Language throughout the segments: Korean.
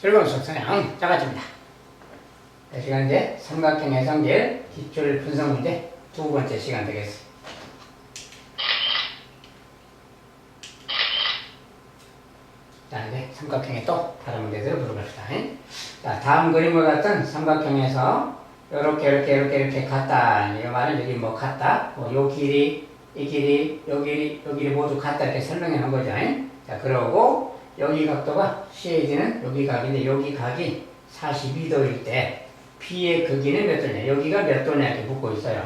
즐거운 속성형 작아집니다. 이 시간 이제 삼각형 해상질 기출 분석 문제 두 번째 시간 되겠습니다. 자, 이제 삼각형의 또 다른 문제들을 풀어봅시다. 자, 다음 그림과 같은 삼각형에서 이렇게 이렇게 이렇게 이렇게 같다. 이 말은 여기 뭐 같다. 뭐 요 길이, 이 길이, 요 길이, 요 길이 모두 같다 이렇게 설명해 놓은 거죠. 자, 그러고 여기 각도가 CAD는 여기 각인데 여기 각이 42도일 때 B의 크기는 몇 도냐? 여기가 몇 도냐 이렇게 묻고 있어요.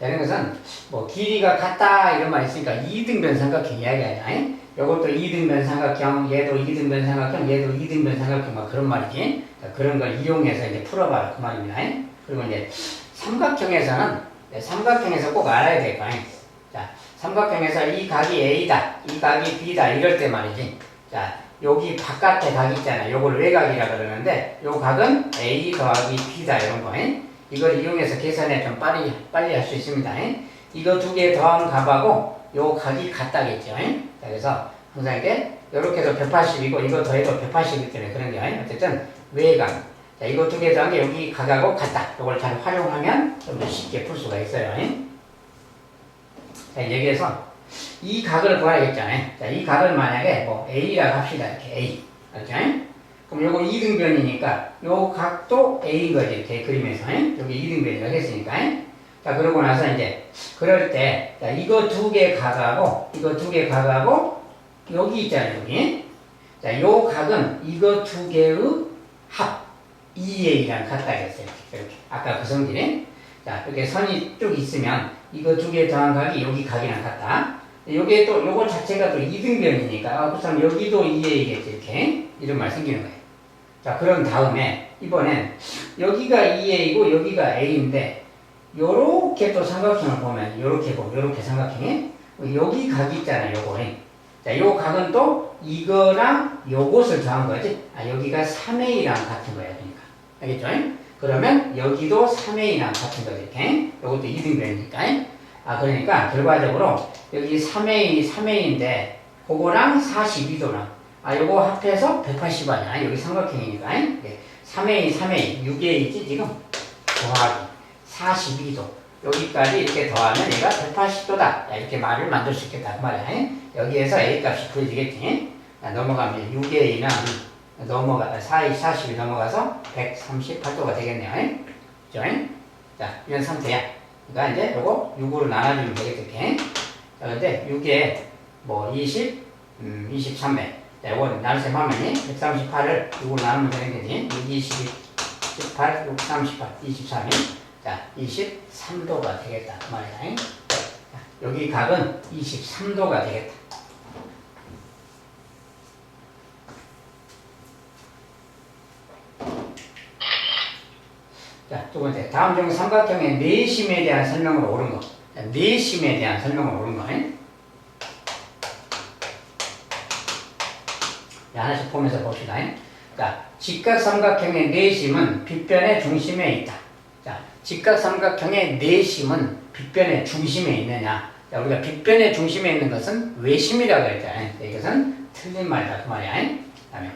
자, 이런 것은 뭐 길이가 같다 이런 말이 있으니까 이등변 삼각형 이야기하냐. 이것도 이등변 삼각형, 얘도 이등변 삼각형, 얘도 이등변 삼각형 막 그런 말이지. 자, 그런 걸 이용해서 이제 풀어봐라 그 말입니다. 그리고 이제 삼각형에서는 네, 삼각형에서 꼭 알아야 될 거 아니에요. 자, 삼각형에서 이 각이 A다, 이 각이 B다 이럴 때 말이지. 자, 여기 바깥에 각 있잖아요. 요걸 외각이라 그러는데 요 각은 A 더하기 B다 이런 거. 잉? 이걸 이용해서 계산해 좀 빨리 빨리 할 수 있습니다. 잉? 이거 두 개 더한 값하고 요 각이 같다겠죠. 그래서 항상 이게 요렇게도 180이고 이거 더해도 180이기 때문에 그런 게 아니에요. 어쨌든 외각. 자, 이거 두 개 더한 게 여기 각하고 같다. 요걸 잘 활용하면 좀 더 쉽게 풀 수가 있어요. 잉? 자, 여기에서 이 각을 구하야겠잖아요. 자, 이 각을 만약에 뭐 A라고 합시다. 이렇게 A. 이렇게. 그럼 요거 2등변이니까 요 각도 A인 거지. 이렇게 그림에서. 여기 2등변이라고 했으니까. 자, 그러고 나서 이제 그럴 때 자, 이거 두 개 각하고 이거 두 개 각하고 여기 있잖아요. 여기. 자, 요 각은 이거 두 개의 합 2A랑 같다 했어요. 이렇게. 아까 그 성질에. 자, 이렇게 선이 쭉 있으면 이거 두 개 더한 각이 여기 각이랑 같다. 요게 또 요거 자체가 또 이등변이니까 아, 그럼 여기도 2A겠지 이렇게 이런 말 생기는 거예요. 자, 그런 다음에 이번엔 여기가 2A고 여기가 A인데 요렇게 또 삼각형을 보면 요렇게 보면 요렇게 삼각형에 여기 각이 있잖아요. 요거에. 자, 요 각은 또 이거랑 요것을 더한 거지. 아, 여기가 3A랑 같은 거야. 그러니까. 알겠죠? 그러면 여기도 3A랑 같은 거지. 이렇게. 요것도 2등변이니까. 아, 그러니까 결과적으로 여기 3A, 3A인데 그거랑 42도랑 아, 요거 합해서 180 아니야. 여기 삼각형이니까. 예. 3A, 3A, 6A지 지금 더하기 42도. 여기까지 이렇게 더하면 얘가 180도다. 이렇게 말을 만들 수 있겠다. 그 말이야. 예. 여기에서 A 값이 구해지겠지. 자, 넘어가면 6A는 넘어가, 4A, 40이 넘어가서 138도가 되겠네요. 예. 자, 이런 상태야. 그러니까 이제 요거 6으로 나눠주면 되겠죠. 이렇게. 자, 근데 6에 뭐 20, 음, 23배. 자, 요거 나눗셈 하면이 138을 6으로 나누면 되는 거지. 6, 22, 18, 6, 38, 23이. 자, 23도가 되겠다. 그 말이야. 자, 여기 각은 23도가 되겠다. 자, 두 번째. 다음 중 삼각형의 내심에 대한 설명을 옳은 거. 자, 내심에 대한 설명을 옳은 거. 자, 하나씩 보면서 봅시다. 자, 직각 삼각형의 내심은 빗변의 중심에 있다. 자, 직각 삼각형의 내심은 빗변의 중심에 있느냐. 자, 우리가 빗변의 중심에 있는 것은 외심이라고 했잖아요. 자, 이것은 틀린 말이다. 그 말이야. 그 다음에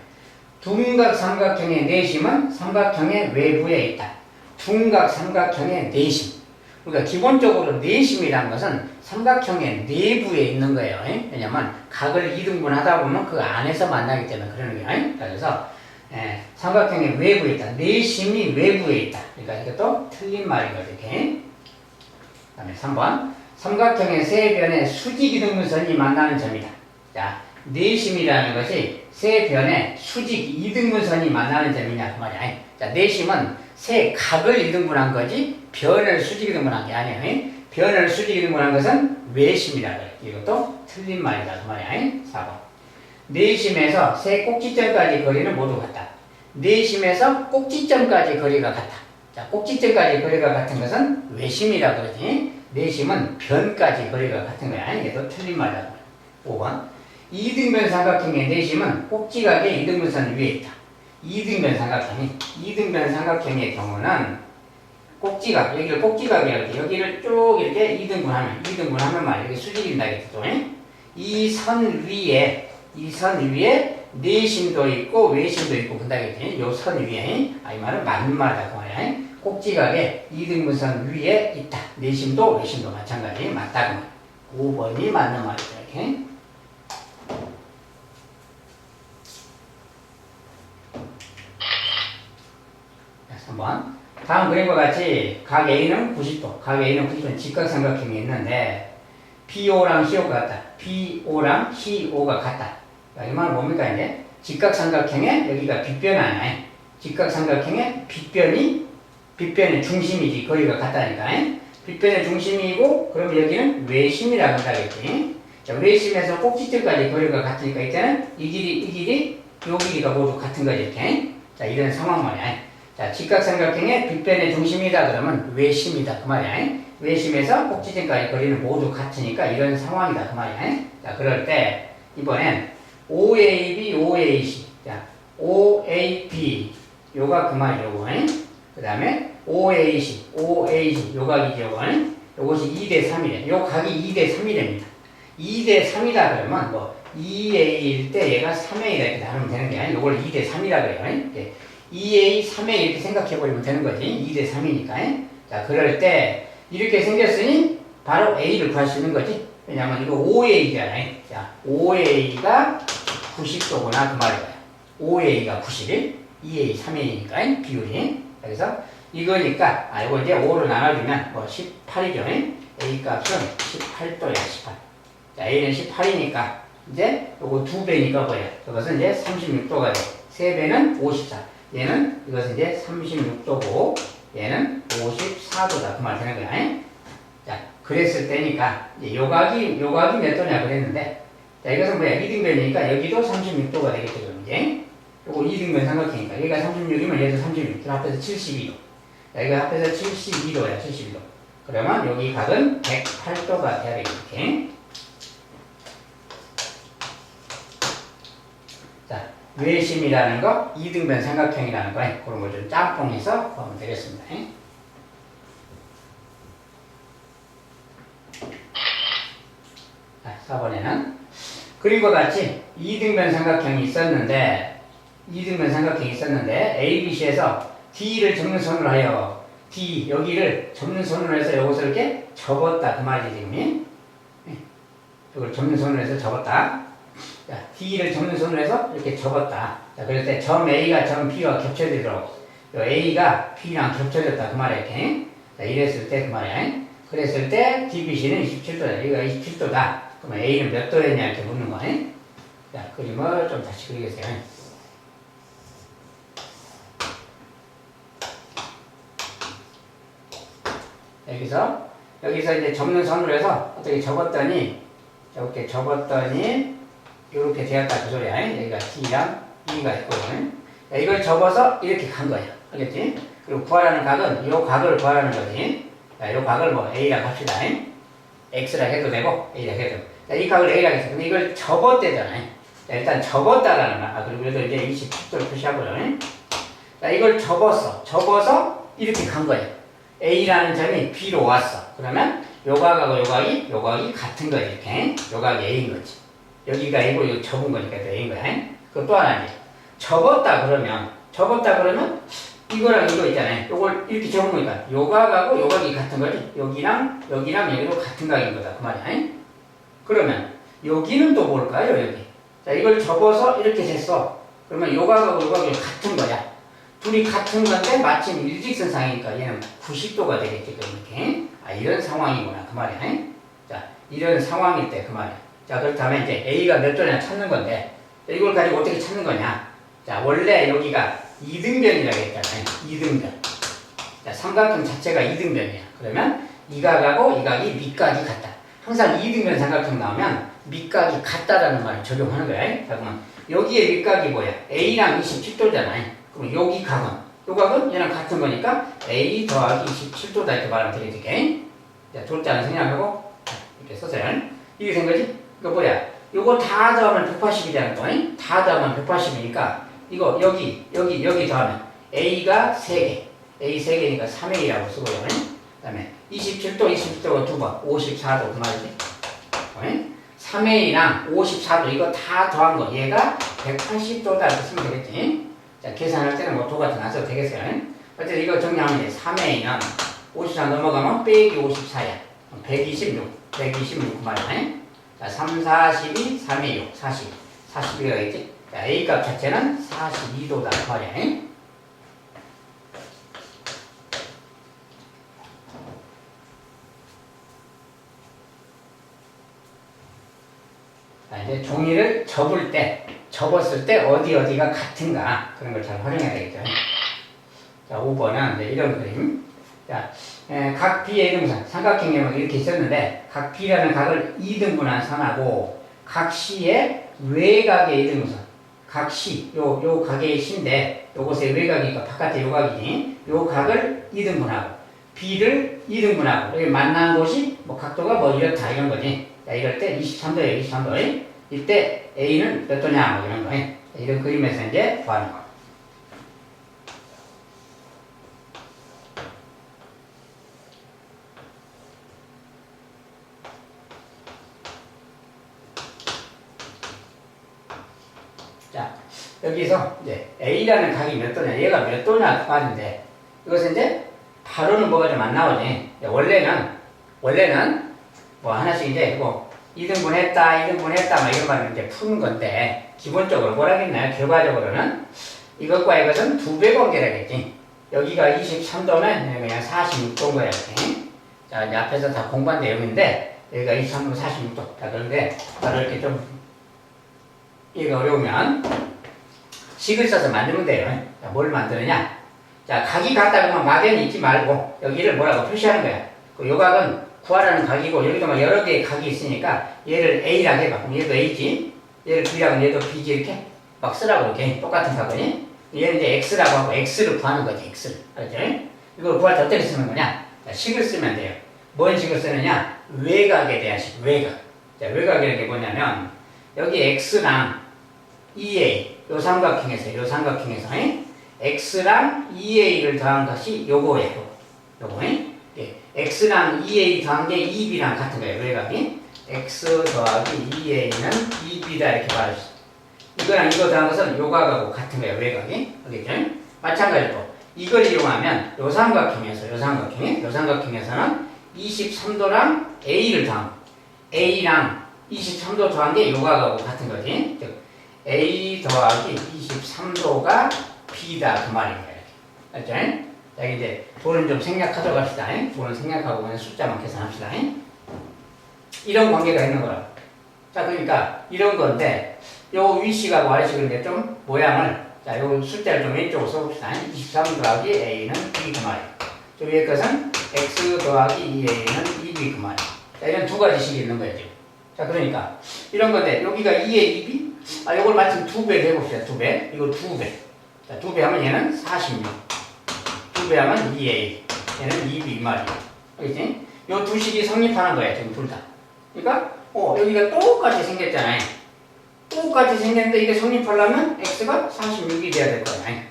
둔각 삼각형의 내심은 삼각형의 외부에 있다. 둔각 삼각형의 내심. 그러니까 기본적으로 내심이라는 것은 삼각형의 내부에 있는 거예요. 왜냐면 각을 이등분하다 보면 그 안에서 만나기 때문에 그러는 거예요. 그래서 예, 삼각형의 외부에 있다. 내심이 외부에 있다. 그러니까 이것도 틀린 말인 거죠. 이렇게. 그다음에 3번. 삼각형의 세 변의 수직 이등분선이 만나는 점이다. 자, 내심이라는 것이 세 변의 수직 이등분선이 만나는 점이냐 그 말이야. 자, 내심은 세 각을 이등분한 거지 변을 수직 이등분한 게 아니에요. 변을 수직 이등분한 것은 외심이라 그래. 이것도 틀린 말이다 그 말이야. 4번. 내심에서 세 꼭지점까지 거리는 모두 같다. 내심에서 꼭지점까지 거리가 같다. 자, 꼭지점까지 거리가 같은 것은 외심이라 그러지. 내심은 변까지 거리가 같은 거야. 이게도 틀린 말이다. 5번. 이등변 삼각형의 내심은 꼭지각의 이등분선 위에 있다. 이등변 삼각형이 이등변 삼각형의 경우는 꼭지각 여기를 꼭지각이라고 해 여기를 쭉 이렇게 이등분하면 이등분하면 말 이렇게 수직인다 겠죠. 이 선 위에 이 선 위에 내심도 있고 외심도 있고 그다겠지. 요선 위에 아이 말은 맞는 말이다 그 말이야. 꼭지각에 이등분선 위에 있다. 내심도 외심도 마찬가지 맞다 그 말. 5번이 맞는 말이다 이렇게. 자, 3번. 다음 그림과 같이 각 A는 90도, 각 A는 90도 직각삼각형이 있는데 BO랑 CO가 같다. BO랑 CO가 같다. 자, 이 말은 뭡니까 이제? 직각삼각형에 여기가 빗변 아니야. 직각삼각형에 빗변이 빗변의 중심이지 거리가 같다니까. 빗변의 중심이고 그럼 여기는 외심이라고 한다겠지. 자, 외심에서 꼭지점까지 거리가 같으니까 이때는 이 길이 이 길이 요 길이가 모두 같은 거지 이렇게. 자 이런 상황 말이야. 자 직각삼각형의 빗변의 중심이다 그러면 외심이다 그 말이야. 외심에서 꼭지점까지 거리는 모두 같으니까 이런 상황이다 그 말이야. 자 그럴 때 이번엔 OAB, OAC. 자 OAB 요가 그 말이고 그 다음에 OAC, OAC 요각이죠 요건. 요것이 2대 3이래. 요 각이 2대 3이랍니다. 2대 3이다 그러면 뭐 2a일 때 얘가 3a 이렇게 나누면 되는 게 아니라 이걸 2대 3이라 그래요. 이제 2a, 3a 이렇게 생각해 버리면 되는 거지. 2대 3이니까. 자, 그럴 때 이렇게 생겼으니 바로 a를 있는 거지. 왜냐면 이거 5a잖아요. 자, 5a가 90도구나 그 말이에요. 5a가 91, 2a, 3a니까 비율이. 그래서 이거니까 아 이거 이제 5로 나눠주면 뭐 18이죠. a 값은 18도야 18. 자, A는 18이니까 이제 요거 두 배니까 뭐야? 이것은 이제 36도가 돼. 세 배는 54. 얘는 이것은 이제 36도고 얘는 54도다. 그 말 되는 거야. 자, 그랬을 때니까 요각이 요각이 몇 도냐 그랬는데 자, 이것은 뭐야? 이등변이니까 여기도 36도가 되겠죠, 그럼 이제. 요거 이등변 삼각형이니까 여기가 36이면 얘도 36. 합해서 72도. 자, 이거 합해서 72도야, 72도. 그러면 여기 각은 108도가 돼야 되겠지. 자, 외심이라는 거, 이등변 삼각형이라는 거, 그런 걸 좀 짬뽕해서 보면 되겠습니다. 자, 4번에는 그림과 같이 이등변 삼각형이 있었는데, 이등변 삼각형이 있었는데, ABC에서 D를 접는 선으로 하여 D, 여기를 접는 선으로 해서 이것을 이렇게 접었다. 그 말이지, 지금. 이걸 접는 선으로 해서 접었다. 자, D를 손으로 해서 이렇게 접었다. 자, 그럴 때 점 A가 점 B와 겹쳐지도록 요 A가 B랑 겹쳐졌다. 그 말이야, 이렇게. 자, 이랬을 때 그 말이야. 그랬을 때 DBC는 27도다. 여기가 27도다. 그러면 A는 몇 도였냐 이렇게 묻는 거야. 자, 그림을 좀 다시 그리겠어요. 여기서 여기서 이제 접는 선으로 해서 어떻게 접었더니 이렇게 접었더니 이렇게 되었다 그 소리야. 여기가 D랑 E가 있거든. 자, 이걸 접어서 이렇게 간 거야. 알겠지? 그리고 구하라는 각은 이 각을 구하라는 거지. 자, 이 각을 뭐 A라고 합시다. X라 해도 되고 A라 해도 되고. 자, 이 각을 A라고 했어. 근데 이걸 접었대잖아. 자, 일단 접었다라는 말. 아, 그리고 이제 27도를 표시하고요. 자, 이걸 접었어. 접어서 이렇게 간 거야. A라는 점이 B로 왔어. 그러면 요 각하고 요 각이 요 각이 같은 거야. 이렇게. 요 각이 A인 거지. 여기가 A고 이거 접은 거니까 또 A인 거야. 그또 하나 이제 접었다 그러면 접었다 그러면 이거랑 이거 있잖아요. 요걸 이렇게 접은 거니까 요각하고 요각이 같은 거지. 여기랑 여기랑 여기도 같은 각인 거다. 그 말이야. 그러면 여기는 또 뭘까요? 여기. 자 이걸 접어서 이렇게 됐어. 그러면 요각하고 요각이 같은 거야. 둘이 같은 건데 마침 일직선 상이니까 얘는 90도가 되겠지. 이렇게. 아 이런 상황이구나. 그 말이야. 자 이런 상황일 때 그 말이야. 자, 그렇다면 이제 A가 몇 도냐 찾는 건데, 이걸 가지고 어떻게 찾는 거냐? 자, 원래 여기가 이등변이라고 했잖아요. 이등변. 자, 삼각형 자체가 이등변이야. 그러면 이 각하고 이 각이 밑각이 같다. 항상 이등변 삼각형 나오면 밑각이 같다라는 말을 적용하는 거야. 자, 그러면 여기에 밑각이 뭐야? A랑 27도잖아요. 그럼 여기 각은, 요 각은 얘랑 같은 거니까 A 더하기 27도다 이렇게 말하면 되겠지. 자, 졸자는 생략하고, 이렇게 써서요. 이게 된 거지? 이거 뭐야? 이거 다 더하면 180이라는 거, 잉? 다 더하면 180이니까 이거 여기 여기 여기 더하면 A가 3개, A 3개니까 3A라고 쓰고요. 잉? 그다음에 27도, 27도가 두 번, 54도 그 말이지. 잉? 3A랑 54도 이거 다 더한 거, 얘가 180도다 이렇게 쓰면 되겠지. 자, 계산할 때는 뭐도 같은 거안 써도 되겠어요. 어쨌든 이거 정리하면 이제 3A는 54 넘어가면 빼기 54야. 126, 126 말이야. 자, 3, 42, 3에 6, 40. 42가 있지? 자, A 값 자체는 42도다 말이야. 자, 이제 종이를 접을 때, 접었을 때 어디 어디가 같은가 그런 걸 잘 활용해야 되겠죠. 자, 5번은 이제 이런 그림. 자, 에, 각 B의 이등분 삼각형에는 이렇게 있었는데 각 B라는 각을 2등분한 선하고 각 C의 외곽의 이등분 각 C, 요, 요 각의 C인데 요것의 외곽이니까 바깥에 요 각이니 요 각을 2등분하고 B를 2등분하고 여기 만난 곳이 뭐 각도가 뭐 이렇다 이런 거지. 자, 이럴 때 23도에 23도. 이때 A는 몇 도냐 뭐 이런 거 이런 그림에서 이제 구하는 거 자, 여기서 이제 A라는 각이 몇 도냐, 얘가 몇 도냐 말인데, 이것은 이제 바로는 뭐가 좀 안 나오니, 원래는, 원래는 뭐 하나씩 이제 뭐 2등분 했다, 2등분 했다, 막 이런 말을 이제 푸는 건데, 기본적으로 뭐라겠나요? 결과적으로는 이것과 이것은 두 배 관계라겠지. 여기가 23도면 그냥 46도인 거야, 이렇게. 자, 이제 앞에서 다 공부한 내용인데, 여기가 23도, 46도. 자, 그런데 바로 이렇게 좀 이해가 어려우면 식을 써서 만들면 돼요. 자, 뭘 만드느냐? 자, 각이 같다 그러면 막연히 있지 말고 여기를 뭐라고 표시하는 거야. 그 요각은 구하라는 각이고 여기도 막 여러 개의 각이 있으니까 얘를 A라고 해봐. 얘도 A지. 얘를 B라고 하면 얘도 B지 이렇게 막 쓰라고 이렇게 똑같은 각이니. 얘는 이제 X라고 하고 X를 구하는 거지. X를. 알죠? 이걸 구할 때 어떻게 쓰는 거냐? 자, 식을 쓰면 돼요. 뭔 식을 쓰느냐? 외곽에 대한 식. 외곽. 자, 외곽이라는 게 뭐냐면 여기 X랑 EA 요 삼각형에서 요 삼각형에서 에? x랑 EA를 더한 것이 요거예요. 요거 예. x랑 EA 더한 게 2b랑 같은 거예요. 외곽이 x 더하기 EA는 2b다 이렇게 수. 이거랑 이거 더한 것은 요각하고 같은 거예요. 외곽이 알겠죠? 마찬가지로 이걸 이용하면 요 삼각형에서 요 삼각형에 요 삼각형에서는 23도랑 A를 더한 A랑 23도 더한 게 요각하고 같은 거지. 즉 A 더하기 23도가 B다 그 거예요. 알죠? 자 이제 돈은 좀 생략하도록 합시다. 돈은 생략하고 그냥 숫자만 계산합시다. 이런 관계가 있는 거라. 자 그러니까 이런 건데 요 위식하고 아래식을 이제 좀 모양을 자 요 숫자를 좀 왼쪽으로 써봅시다. 23 더하기 A는 B 그 말이에요. 저 위에 것은 X 더하기 2A는 2B 그 말이에요. 자 이런 두 가지 식이 있는 거예요 지금. 자 그러니까 이런 건데 여기가 2A, 2B 아, 이걸 마침 두 배를 해봅시다. 두 배. 이거 두 배. 자, 두배 하면 얘는 46. 두배 하면 2A. 얘는 2B 말이야. 알겠지? 요 두 식이 성립하는 거야, 지금 둘 다. 그러니까, 어, 여기가 똑같이 생겼잖아요. 똑같이 생겼는데 이게 성립하려면 X가 46이 돼야 될 거야.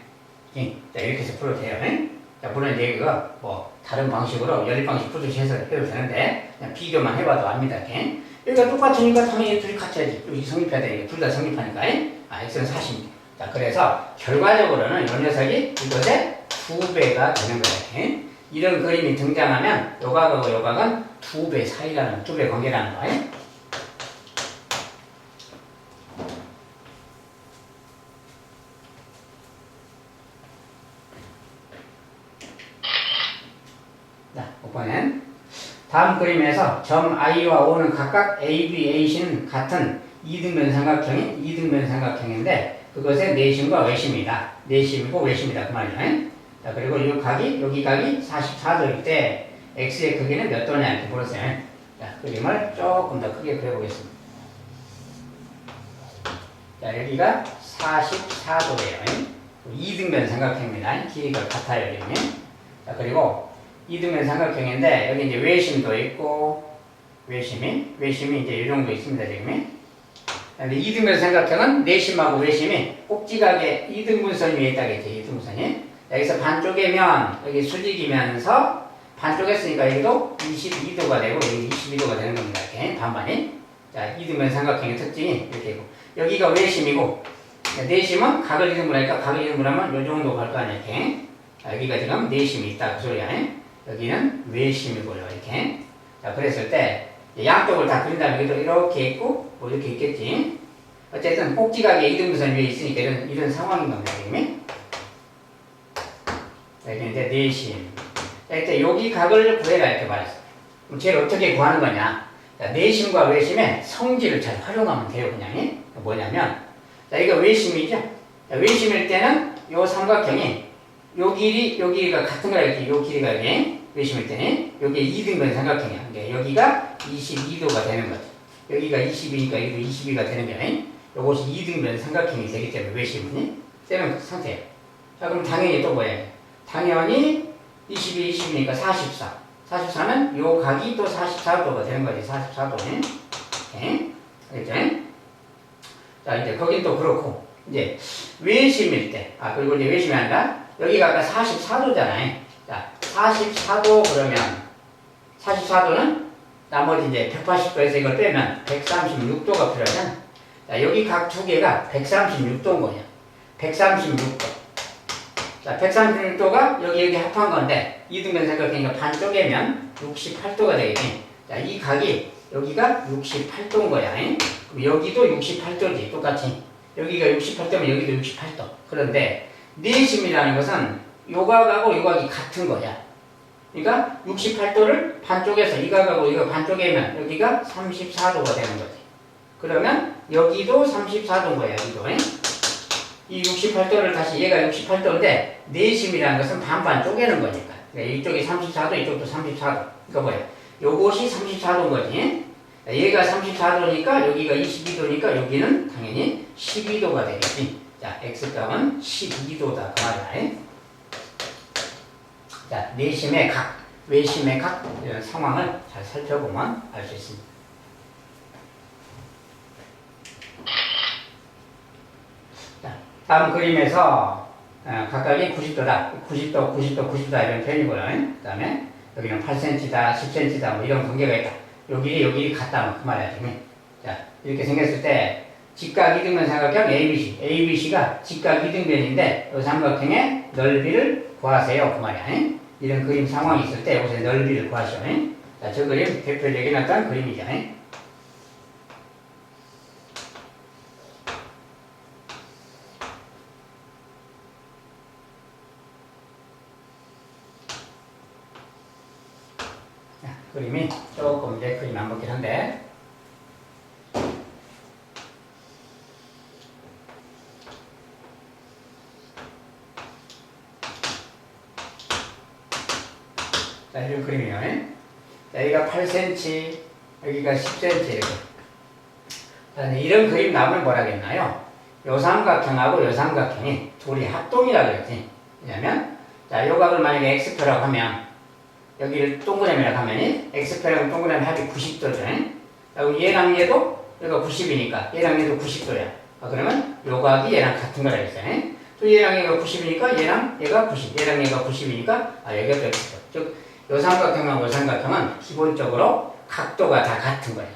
예. 자, 이렇게 해서 풀어도 돼요. 예? 자, 물론 이거 뭐, 다른 방식으로 연립 방식 풀듯이 해서 해도 되는데, 그냥 비교만 해봐도 압니다. 이렇게. 여기가 똑같으니까 당연히 둘이 해야지. 여기 성립해야 되니까 둘 다 성립하니까. 아, x는 40. 자, 그래서 결과적으로는 이 녀석이 이것의 두 배가 되는 거예요. 이런 그림이 등장하면 요각하고 요각은 두배 사이라는, 두배 관계라는 거예요. 자, 5번엔 다음 그림에서 점 I와 O는 각각 A, B, A씨는 같은 이등변 삼각형인 이등변 삼각형인데 그것의 내심과 외심이다. 내심이고 외심이다. 그 말이죠. 자, 그리고 이 각이, 여기 각이 44도일 때 X의 크기는 몇 도냐 이렇게 물었어요. 자, 그림을 조금 더 크게 그려보겠습니다. 자, 여기가 44도예요. 이등변 삼각형입니다. 길이가 같아요, 여기. 자, 그리고 이등변 삼각형인데 여기 이제 외심도 있고 외심이 외심이 이제 이 정도 있습니다 지금. 근데 이등변 삼각형은 내심하고 외심이 꼭지각에 이등분선이 위에 있다겠지 이등분선이. 여기서 반쪽이면 여기 수직이면서 반쪽 했으니까 여기도 22도가 되고 여기 22도가 되는 겁니다. 이렇게 반반이. 자 이등변 삼각형의 특징이 이렇게 있고 여기가 외심이고 내심은 각을 이등분하니까 각을 이등분하면 요 정도 갈 거 아니야 이렇게 자, 여기가 지금 내심이 있다 그 소리야 여기는 외심이고요 이렇게. 자 그랬을 때 양쪽을 다 그린다면 여기도 이렇게 있고 뭐 이렇게 있겠지. 어쨌든 꼭지각에 이등분선 위에 있으니까 이런, 이런 상황인 겁니다 자, 이게 이제 내심. 자 이때 여기 각을 구해라 이렇게 말했어 그럼 쟤를 어떻게 구하는 거냐? 자, 내심과 외심의 성질을 잘 활용하면 돼요 그냥. 뭐냐면 자, 이거 외심이죠? 자, 외심일 때는 요 삼각형이 요 길이, 요 길이가 같은 거라 이렇게 요 길이가 이게 외심일 때는 여기에 2등분 삼각형이야. 그러니까 여기가 22도가 되는 거죠. 여기가 20이니까 여기도 22가 되는 거야. 요것이 2등분 삼각형이 되기 때문에 외심은 되는 상태예요. 자, 그럼 당연히 또 뭐예요? 당연히 22, 20이니까 44. 44는 요 각이 또 44도가 되는 거지. 44도. 네? 알겠죠? 자, 이제 거긴 또 그렇고, 이제 외심일 때, 아, 그리고 이제 외심이 아니라, 여기가 아까 44도잖아요. 자, 44도 그러면, 44도는 나머지 이제 180도에서 이걸 빼면 136도가 필요하잖아. 자, 여기 각 두 개가 136도인 거예요. 136도. 자, 136도가 여기 여기 합한 건데, 이등변 생각하니까 반 쪼개면 68도가 되겠지. 자, 이 각이 여기가 68도인 거야. 잉? 그럼 여기도 68도지 똑같이 여기가 68도면 여기도 68도 그런데 내심이라는 것은 요각하고 요각이 같은 거야. 그러니까 68도를 반쪽에서 이 각하고 이거 반쪽이면 여기가 34도가 되는 거지. 그러면 여기도 34도인 거야 여기도. 이 68도를 다시 얘가 68도인데 내심이라는 것은 반반 쪼개는 거니까. 그러니까 이쪽이 34도 이쪽도 34도 그러니까 뭐야? 요것이 34도인 거지. 얘가 34도니까 여기가 22도니까 여기는 당연히 12도가 되겠지. 자, x값은 12도다. 그 말이야. 자, 내심의 각, 외심의 각 이런 상황을 잘 살펴보면 알 수 있습니다. 자, 다음 그림에서 어, 각각이 90도다. 90도, 90도, 90도다 이런 표현이고요. 그 다음에 여기는 8cm다, 10cm다 뭐 이런 관계가 있다. 여기 여기 같다 그 말이야 지금. 자 이렇게 생겼을 때 직각 이등변 삼각형 ABC, ABC가 직각 이등변인데 이 삼각형의 넓이를 구하세요 그 말이야. 잉? 이런 그림 상황이 있을 때 여기서 넓이를 구하시오. 잉? 자, 저 그림 대표적인 어떤 그림이죠. 잉? 자, 그림이 조금 이제 그림 안 먹긴 한데 자, 이런 그림이에요. 자, 여기가 8cm, 여기가 10cm 이렇게. 자, 이런 그림 나오면 뭐라겠나요? 요 삼각형하고 요 삼각형이 둘이 합동이라 그랬지. 왜냐면, 자, 요 각을 만약에 x표라고 하면, 여기를 동그라미라고 하면, x표라고 동그라미 합이 90도죠. 그리고 얘랑 얘도, 여기가 90이니까, 얘랑 얘도 90도야. 아, 그러면 요 각이 얘랑 같은 거라 했어요. 또 얘랑 얘가 90이니까, 얘랑 얘가 90, 얘랑 얘가 90이니까, 아, 여기가 또 x도. 즉, 요 삼각형하고 요 삼각형은 기본적으로 각도가 다 같은 거야.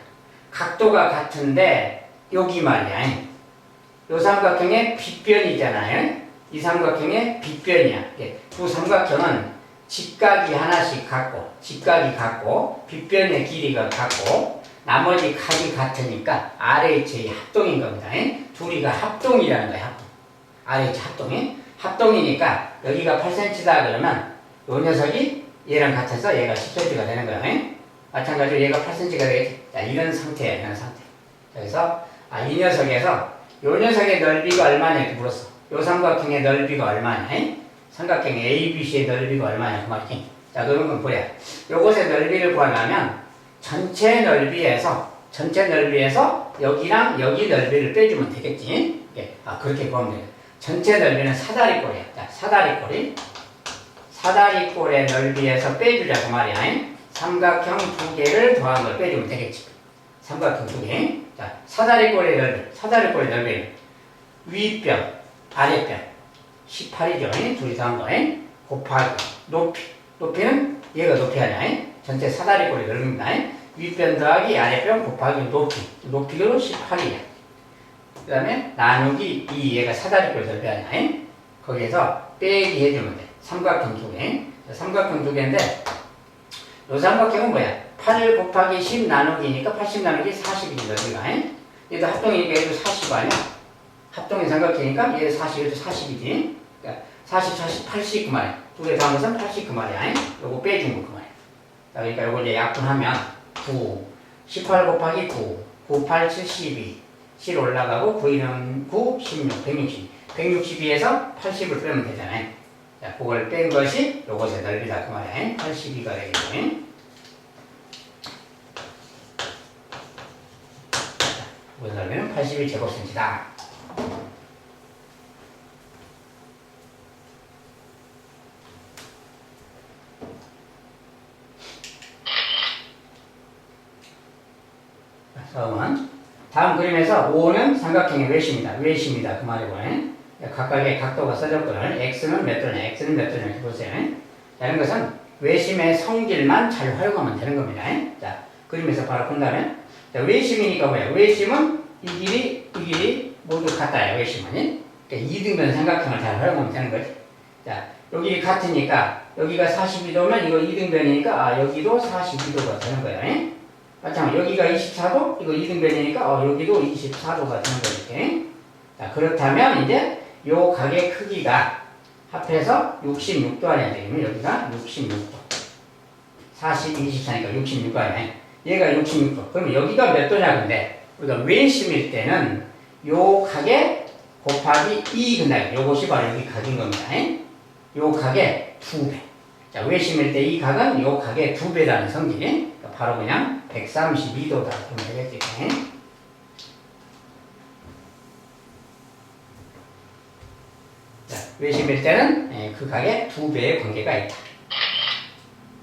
각도가 같은데 여기 말이야. 요 삼각형의 빗변이잖아요. 이 삼각형의 빗변이야. 두 삼각형은 직각이 하나씩 같고 직각이 같고 빗변의 길이가 같고 나머지 각이 같으니까 RH의 합동인 겁니다. 둘이가 합동이라는 거야. 합동. RH 합동이 합동이니까 여기가 8cm다 그러면 요 녀석이 얘랑 같아서 얘가 10cm가 되는 거야. 잉? 마찬가지로 얘가 8cm가 되겠지. 자, 이런 상태야, 이런 상태. 그래서, 아, 이 녀석에서, 요 녀석의 넓이가 얼마냐, 이렇게 물었어. 요 삼각형의 넓이가 얼마냐, 잉? 삼각형 ABC의 넓이가 얼마냐, 그 말이지. 자, 그러면 뭐야? 요것의 넓이를 구하려면, 전체 넓이에서, 전체 넓이에서, 여기랑 여기 넓이를 빼주면 되겠지. 예. 아, 그렇게 구하면 돼. 전체 넓이는 사다리 꼴이야. 자, 사다리 꼴이. 사다리 꼴의 넓이에서 빼주자고 말이야. 삼각형 두 개를 더한 걸 빼주면 되겠지. 삼각형 두 개. 자, 사다리 꼴의 넓이. 사다리 꼴의 넓이. 윗변, 아랫변. 18이죠. 둘이 더한 거. 곱하기. 높이. 높이는 얘가 높이 하냐. 전체 사다리 꼴의 넓이입니다. 윗변 더하기 아랫변 곱하기 높이. 높이로 18이야. 그 다음에 나누기 2 얘가 사다리꼴 절배하냐 거기에서 빼기 해주면 돼 삼각형 두 개. 자, 삼각형 두 개인데 요 삼각형은 뭐야? 8 곱하기 10 나누기니까 80 나누기 40이지 여기가. 얘도 합동이니까 얘도 40 아니야? 합동의 삼각형이니까 얘도 40 얘도 40이지. 그러니까 40 40 80 그 말이야. 두개 더하면서 80 그 말이야. 요거 빼준 거그 말이야. 자, 그러니까 요거 이제 약분하면 9 18 곱하기 9 9 8 72 7 올라가고 9는 9 16 160 162에서 80을 빼면 되잖아요 자, 그걸 뺀 것이 요것의 넓이다. 그 말이야. 82가 되겠네. 이거 넓이는 81제곱센치다. 다음은 다음 그림에서 5는 삼각형의 외심이다. 외심이다. 그 말이고 각각의 각도가 써졌거든. x는 몇 도냐, x는 몇 도냐 이렇게 보세요. 자, 이런 것은 외심의 성질만 잘 활용하면 되는 겁니다. 자, 그림에서 바로 본다면 자, 외심이니까 뭐야? 외심은 이 길이, 이 길이 모두 같다요. 외심은. 그러니까 이등변 삼각형을 잘 활용하면 되는 거지. 자, 여기 같으니까 여기가 42도면 이거 이등변이니까 아, 여기도 42도가 되는 거예요. 마찬가지 여기가 24도 이거 이등변이니까 어, 여기도 24도가 되는 거지. 자 그렇다면 이제 요 각의 크기가 합해서 66도 아니야 되면 여기가 66도. 40, 24니까 66도 아니야 얘가 66도. 그럼 여기가 몇 도냐 근데? 우리가 외심일 때는 요 각에 곱하기 2 근다 요것이 바로 여기 각인 겁니다. 요 각의 2배. 자 외심일 때 이 각은 요 각의 2배라는 성질 그러니까 바로 그냥 132도다. 그럼 되겠지. 자, 외심일 때는 예, 그 각의 두 배의 관계가 있다.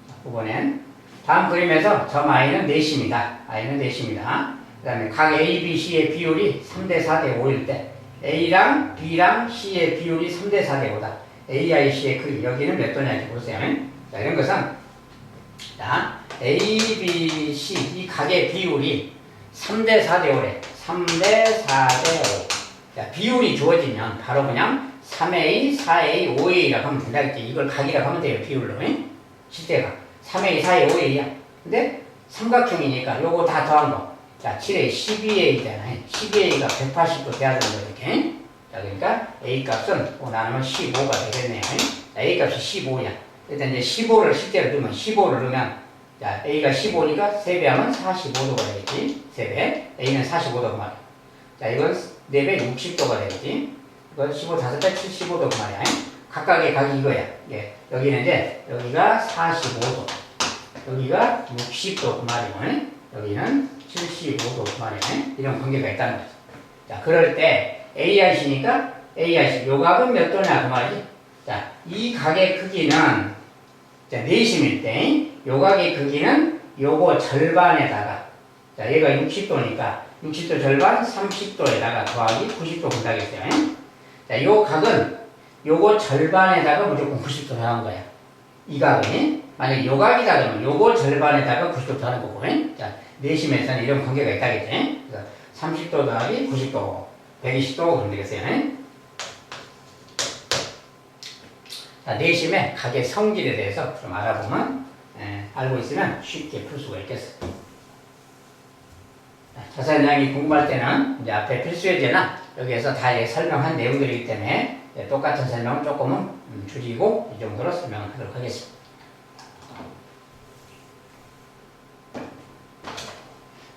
자, 9번엔 다음 그림에서 점 i는 내심이다. i는 내심이다. 그 다음에 각 A, B, C의 비율이 3대 4대 5일 때 A랑 B랑 C의 비율이 3대 4대 5다. A, I, C의 크기 여기는 몇 도냐 이렇게 보세요. 자, 이런 것은 자, A, B, C 이 각의 비율이 3대 4대 5래. 3대 4대 5. 자, 비율이 주어지면 바로 그냥 3A, 4A, 5A라고 하면 된다 했지. 이걸 각이라고 하면 돼요. 비율로. 잉? 실제가 3A, 4A, 5A야. 근데 삼각형이니까 요거 다 더한 거. 자, 7A, 12A잖아요. 12A가 180도 돼야 되는 거 이렇게. 자, 그러니까 A 값은 5 나누면 15가 되겠네요. 자, A 값이 15야. 일단 이제 15를 실제로 넣으면 15를 넣으면 자, A가 15니까 3배 하면 45도가 되겠지. 3배. A는 45도 그 말이야. 자, 이건 4배 60도가 되겠지. 이건 15, 5배 75도 그 말이야. 각각의 각이 이거야. 예. 여기는 이제, 여기가 45도. 여기가 60도 그 말이고, 여기는 75도 그 말이야. 이런 관계가 있다는 거죠. 자, 그럴 때 AIC니까 AIC. 요 각은 몇 도냐 그 말이지. 자, 이 각의 크기는 자, 내심일 때 요 각의 크기는 요거 절반에다가 자 얘가 60도니까 60도 절반 30도에다가 더하기 90도 본다겠어요. 자, 요 각은 요거 절반에다가 무조건 90도 더한 거야. 이 각은 만약 요 각이다 그러면 요거 절반에다가 90도 더하는 거고. 자, 내심에서는 이런 관계가 있다겠지. 그래서 30도 더하기 90도, 120도 그럼 되겠어요. 자, 내심의 각의 성질에 대해서 좀 알아보면 에, 알고 있으면 쉽게 풀 수가 있겠어. 자, 자세한 내용이 궁금할 때는 이제 앞에 필수 예제나 여기에서 다 설명한 내용들이기 때문에 똑같은 설명은 조금은 음, 줄이고 이 정도로 설명하도록 하겠습니다.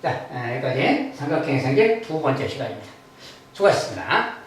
자, 여기까지 삼각형의 성질 두 번째 시간입니다. 수고하셨습니다.